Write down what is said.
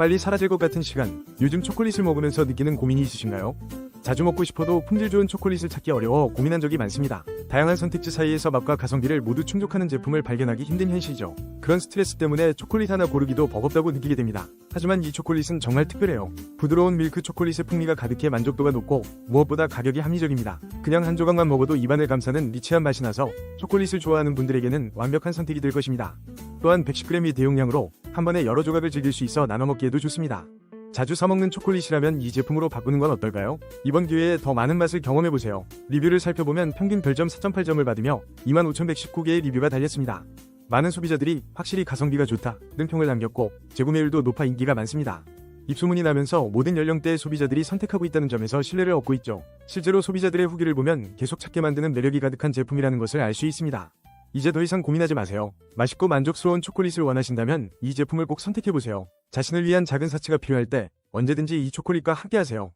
빨리 사라질 것 같은 시간, 요즘 초콜릿을 먹으면서 느끼는 고민이 있으신가요? 자주 먹고 싶어도 품질 좋은 초콜릿을 찾기 어려워 고민한 적이 많습니다. 다양한 선택지 사이에서 맛과 가성비를 모두 충족하는 제품을 발견하기 힘든 현실이죠. 그런 스트레스 때문에 초콜릿 하나 고르기도 버겁다고 느끼게 됩니다. 하지만 이 초콜릿은 정말 특별해요. 부드러운 밀크 초콜릿의 풍미가 가득해 만족도가 높고 무엇보다 가격이 합리적입니다. 그냥 한 조각만 먹어도 입안을 감싸는 리치한 맛이 나서 초콜릿을 좋아하는 분들에게는 완벽한 선택이 될 것입니다. 또한 110g의 대용량으로 한 번에 여러 조각을 즐길 수 있어 나눠 먹기에도 좋습니다. 자주 사먹는 초콜릿이라면 이 제품으로 바꾸는 건 어떨까요? 이번 기회에 더 많은 맛을 경험해보세요. 리뷰를 살펴보면 평균 별점 4.8점을 받으며 25,119개의 리뷰가 달렸습니다. 많은 소비자들이 확실히 가성비가 좋다 등 평을 남겼고 재구매율도 높아 인기가 많습니다. 입소문이 나면서 모든 연령대의 소비자들이 선택하고 있다는 점에서 신뢰를 얻고 있죠. 실제로 소비자들의 후기를 보면 계속 찾게 만드는 매력이 가득한 제품이라는 것을 알 수 있습니다. 이제 더 이상 고민하지 마세요. 맛있고 만족스러운 초콜릿을 원하신다면 이 제품을 꼭 선택해보세요. 자신을 위한 작은 사치가 필요할 때 언제든지 이 초콜릿과 함께하세요.